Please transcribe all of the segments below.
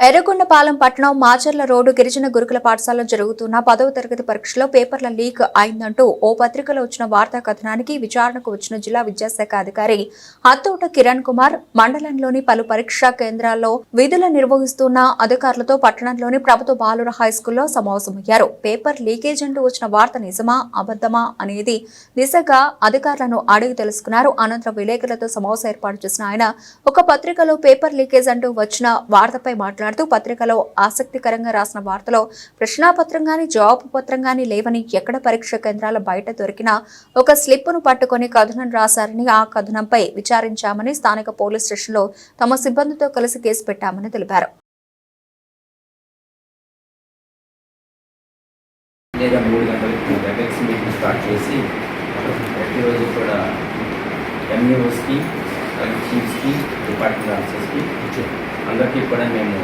ఎర్రగొండపాలెం పట్టణం మాచర్ల రోడ్డు గిరిజన గురుకుల పాఠశాలలో జరుగుతున్న పదవ తరగతి పరీక్షలో పేపర్ల లీక్ అయిందంటూ ఓ పత్రికలో వచ్చిన వార్తా కథనానికి విచారణకు వచ్చిన జిల్లా విద్యాశాఖ అధికారి హత్తోట కిరణ్ కుమార్ మండలంలోని పలు పరీక్షా కేంద్రాల్లో విధులు నిర్వహిస్తున్న అధికారులతో పట్టణంలోని ప్రభుత్వ బాలుర హైస్కూల్లో సమావేశమయ్యారు. పేపర్ లీకేజ్ అంటూ వచ్చిన వార్త నిజమా అబద్ధమా అనేది దిశగా అధికారులను అడిగి తెలుసుకున్నారు. అనంతరం విలేకరులతో సమావేశం ఏర్పాటు చేసిన ఆయన ఒక పత్రికలో పేపర్ లీకేజ్ అంటూ వచ్చిన వార్తపై మాట్లాడుతూ పత్రికలో ఆసక్తికరంగా రాసిన వార్తలో ప్రశ్నాపత్రం గాని జవాబు పత్రం గాని లేవని ఎక్కడ పరీక్ష కేంద్రాల బయట దొరికిన ఒక స్లిప్పును పట్టుకొని కథనం రాశారని ఆ కథనంపై విచారించామని స్థానిక పోలీస్ స్టేషన్లో తమ సిబ్బందితో కలిసి కేసు పెట్టామని తెలిపారు. లేదా మూడు వెబెక్స్ మీటింగ్ స్టార్ట్ చేసి ప్రతిరోజు కూడా ఎంఈఓస్కి చీఫ్స్కి డిపార్ట్మెంట్ ఆఫీసర్స్కి అందరికీ కూడా మేము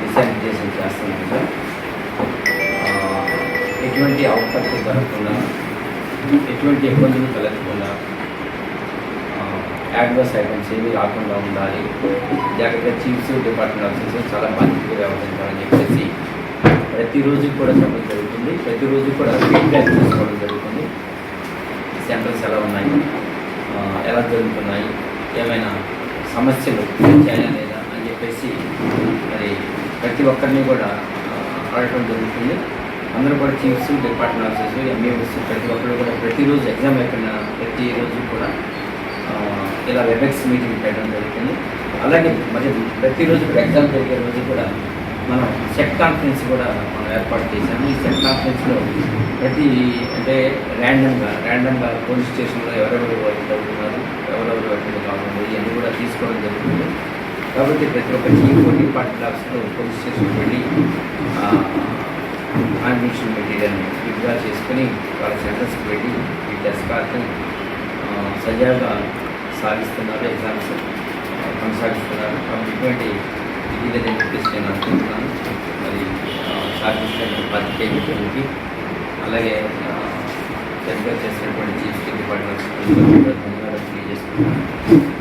దిశానిర్దేశం చేస్తున్నాం సార్. ఎటువంటి అవకాశం జరగకుండా ఎటువంటి ఇబ్బందులు కలగకుండా యాడ్వర్స్ ఐటమ్స్ ఏమీ రాకుండా ఉండాలి. జాగ్రత్త చీఫ్స్ డిపార్ట్మెంట్ ఆఫీసర్స్ చాలా బాధ్యతగా వ్యవహరించాలని చెప్పేసి ప్రతిరోజు కూడా చెప్పడం జరుగుతుంది. ప్రతిరోజు కూడా ఫీడ్బ్యాక్ తీసుకోవడం జరుగుతుంది. సెంటర్స్ ఎలా ఉన్నాయి? ఎలా జరుగుతున్నాయి? ఏమైనా సమస్యలు చేయాలా లేదా అని చెప్పేసి మరి ప్రతి ఒక్కరిని కూడా అడగడం జరుగుతుంది. అందరూ కూడా చీఫ్స్ డిపార్ట్మెంట్ ఆఫీసర్స్ ఎంఈఓస్ ప్రతి ఒక్కరు కూడా ప్రతిరోజు ఎగ్జామ్ అయిపోయిన ప్రతిరోజు కూడా ఇలా వెబెక్స్ మీటింగ్ పెట్టడం జరుగుతుంది. అలాగే మరి ప్రతిరోజు కూడా ఎగ్జామ్ జరిగే రోజు కూడా మనం సెట్ కాన్ఫరెన్స్ కూడా మనం ఏర్పాటు చేశాము. ఈ సెట్ కాన్ఫరెన్స్లో ప్రతి అంటే ర్యాండమ్గా ర్యాండమ్గా పోలీస్ స్టేషన్లో ఎవరెవరు చదువుతున్నారు ఎవరెవరు అటెండ్ కావాలి ఇవన్నీ కూడా తీసుకోవడం జరుగుతుంది కాబట్టి ప్రతి ఒక్క చీఫ్ డిపార్ట్మెంట్ ఆఫీస్లో పోలీస్ స్టేషన్కి వెళ్ళి అడ్మిషన్ మెటీరియల్ని విత్డ్రా చేసుకుని వాళ్ళ సెంటర్స్కి వెళ్ళి ఈ టెస్ట్ కార్డు సజావుగా సాగిస్తున్నారు ఎగ్జామ్స్ కొనసాగిస్తున్నారు. కాబట్టి ఇటువంటి ఇది చెప్పేసి నేను అనుకుంటున్నాను. మరి సాగిస్తున్న పాత్రికేయులకి అలాగే సరిగ్గా చేసినటువంటి చీఫ్ డిపార్ట్మెంట్ ధన్యవాదాలు తెలియజేస్తున్నాను.